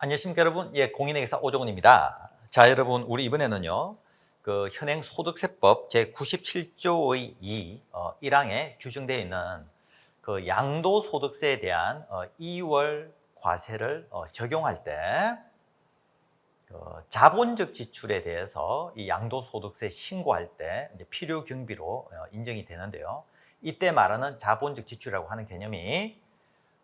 안녕하십니까 여러분. 예 공인회계사 오종훈입니다. 자 여러분 우리 이번에는요 그 현행 소득세법 제 97조의 2 어, 1항에 규정되어 있는 그 양도 소득세에 대한 어, 2월 과세를 어, 적용할 때 어, 자본적 지출에 대해서 이 양도소득세 신고할 때 이제 필요 경비로 어, 인정이 되는데요. 이때 말하는 자본적 지출이라고 하는 개념이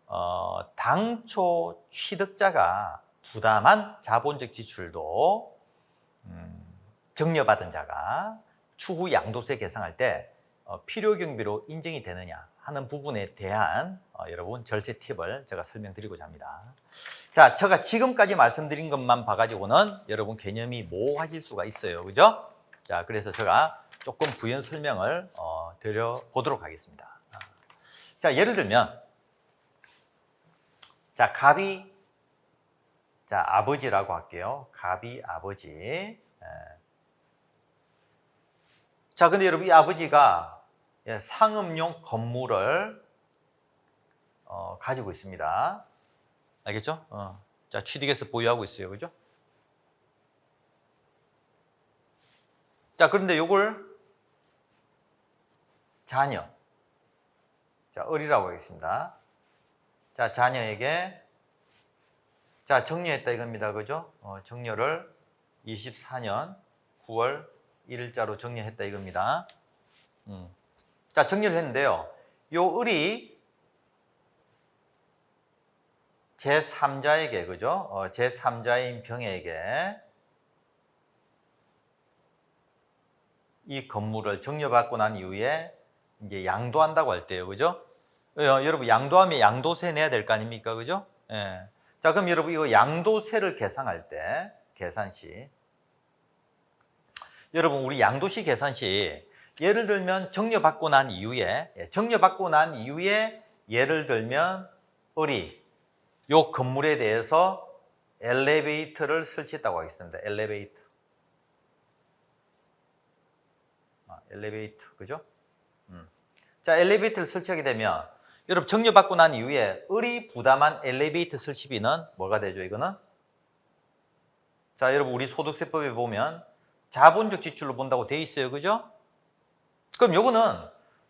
어, 당초 취득자가 부담한 자본적 지출도 음, 증여받은 자가 추후 양도세 계상할 때 어, 필요 경비로 인정이 되느냐 하는 부분에 대한 어, 여러분 절세 팁을 제가 설명드리고자 합니다. 자, 제가 지금까지 말씀드린 것만 봐가지고는 여러분 개념이 모호하실 수가 있어요, 그죠? 자, 그래서 제가 조금 부연 설명을 어, 드려보도록 하겠습니다. 아. 자, 예를 들면 자, 갑이 자, 아버지라고 할게요. 갑이 아버지. 예. 자, 근데 여러분 이 아버지가 예, 상업용 건물을 어, 가지고 있습니다. 알겠죠? 어. 자, 취득해서 보유하고 있어요. 그죠? 자, 그런데 요걸 자녀. 자, 을이라고 하겠습니다. 자, 자녀에게 자, 정리했다 이겁니다. 그죠? 어, 정려를 24년 9월 1일자로 정리했다 이겁니다. 음. 자, 정리를 했는데요. 요 을이 제3자에게, 그죠? 어, 제3자인 병에게 이 건물을 정려받고 난 이후에 이제 양도한다고 할 때요. 그죠? 어, 여러분, 양도하면 양도세 내야 될 거 아닙니까? 그죠? 예. 자, 그럼 여러분 이거 양도세를 계산할 때 계산 시 여러분 우리 양도시 계산 시 예를 들면 정려받고 난 이후에 예, 정려받고 난 이후에 예를 들면 우리 요 건물에 대해서 엘리베이터를 설치했다고 하겠습니다. 엘리베이터. 아, 엘리베이터 그죠? 음. 자, 엘리베이터를 설치하게 되면 여러분 정려받고 난 이후에 을이 부담한 엘리베이터 설치비는 뭐가 되죠? 이거는 자 여러분 우리 소득세법에 보면 자본적 지출로 본다고 돼 있어요, 그죠? 그럼 요거는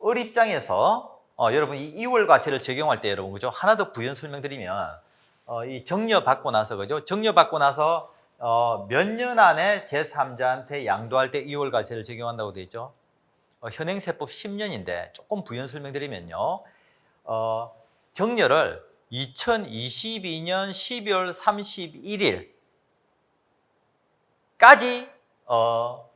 을 입장에서 어, 여러분 이 2월 과세를 적용할 때 여러분 그죠? 하나 더 부연 설명드리면 어, 이 정려받고 나서 그죠? 정려받고 나서 어, 몇 년 안에 제3자한테 양도할 때 2월 과세를 적용한다고 돼 있죠? 어, 현행세법 10년인데 조금 부연 설명드리면요. 어, 정렬을 2022년 12월 31일까지 어,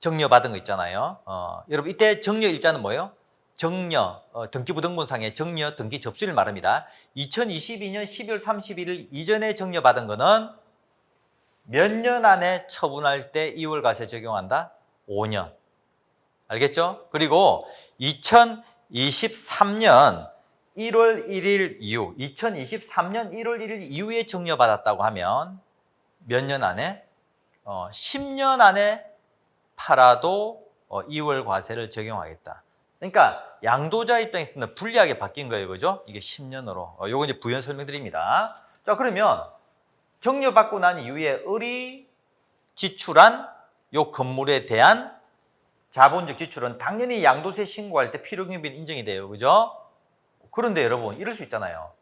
정려받은 거 있잖아요. 어, 여러분 이때 정려 일자는 뭐예요? 정려 어, 등기부등본상의 정려 등기 접수일 말합니다. 2022년 12월 31일 이전에 정려받은 거는 몇 년 안에 처분할 때 2월 과세 적용한다? 5년. 알겠죠? 그리고 2023년 1월 1일 이후, 2023년 1월 1일 이후에 정려받았다고 하면 몇 년 안에? 어, 10년 안에 팔아도 어, 2월 과세를 적용하겠다. 그러니까 양도자 입장에서는 불리하게 바뀐 거예요. 그죠? 이게 10년으로. 어, 요거 이제 부연 설명드립니다. 자, 그러면 정려받고 난 이후에 을이 지출한 요 건물에 대한 자본적 지출은 당연히 양도세 신고할 때 필요경비는 인정이 돼요. 그죠? 그런데 여러분 이럴 수 있잖아요.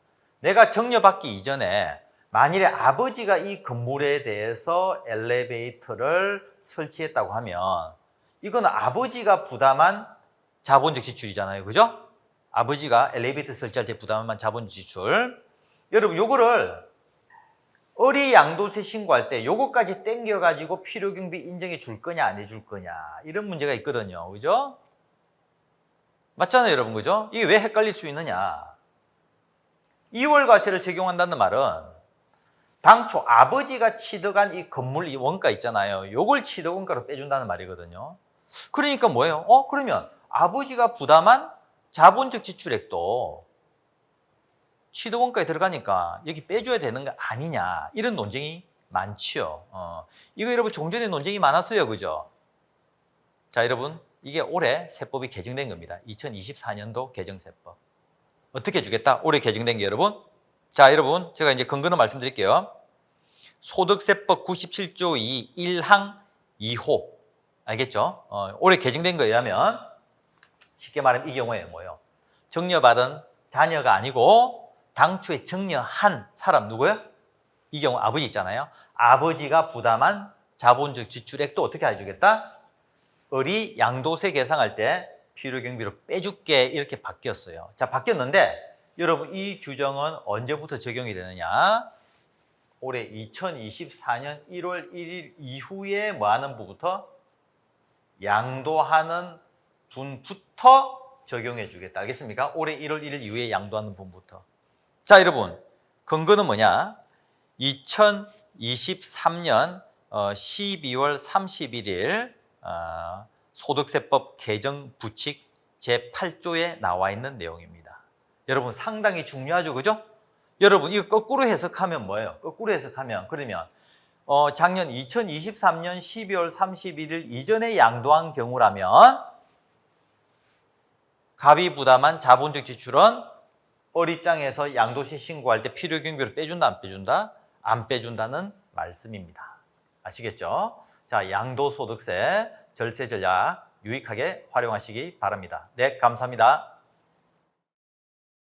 내가 정려받기 이전에 만일에 아버지가 이 건물에 대해서 엘리베이터를 설치했다고 하면 이거는 아버지가 부담한 자본적 지출이잖아요. 그죠? 아버지가 엘리베이터 설치할 때 부담한 자본적 지출. 여러분 요거를 어리 양도세 신고할 때 요거까지 땡겨가지고 필요경비 인정해 줄 거냐 안 해 줄 거냐 이런 문제가 있거든요. 그죠? 맞잖아요, 여러분. 그죠? 이게 왜 헷갈릴 수 있느냐? 2월 과세를 적용한다는 말은 당초 아버지가 취득한 이 건물 이 원가 있잖아요. 요걸 취득 원가로 빼준다는 말이거든요. 그러니까 뭐예요? 어, 그러면 아버지가 부담한 자본적 지출액도 취득 원가에 들어가니까 여기 빼줘야 되는 거 아니냐. 이런 논쟁이 많지요. 어. 이거 여러분 종전에 논쟁이 많았어요. 그죠? 자, 여러분. 이게 올해 세법이 개정된 겁니다. 2024년도 개정세법. 어떻게 주겠다? 올해 개정된 게 여러분. 자, 여러분, 제가 이제 근거는 말씀드릴게요. 소득세법 97조 2 1항 2호 알겠죠? 어, 올해 개정된 거에 의하면 쉽게 말하면 이 경우에 뭐예요? 정려받은 자녀가 아니고 당초에 정려한 사람 누구예요? 이 경우 아버지 있잖아요. 아버지가 부담한 자본적 지출액도 어떻게 해주겠다? 을이 양도세 계상할 때 필요경비로 빼줄게 이렇게 바뀌었어요. 자 바뀌었는데 여러분 이 규정은 언제부터 적용이 되느냐? 올해 2024년 1월 1일 이후에 뭐 하는 부부터 양도하는 분부터 적용해 주겠다. 알겠습니까? 올해 1월 1일 이후에 양도하는 분부터. 자, 여러분. 근거는 뭐냐? 2023년 12월 31일 어, 소득세법 개정 부칙 제8조에 나와 있는 내용입니다. 여러분 상당히 중요하죠. 그죠? 여러분 이거 거꾸로 해석하면 뭐예요? 거꾸로 해석하면 그러면 어, 작년 2023년 12월 31일 이전에 양도한 경우라면 갑이 부담한 자본적 지출은 을 입장에서 양도세 신고할 때 필요 경비로 빼준다 안 빼준다? 안 빼준다는 말씀입니다. 아시겠죠? 자, 양도소득세 절세 전략 유익하게 활용하시기 바랍니다. 네, 감사합니다.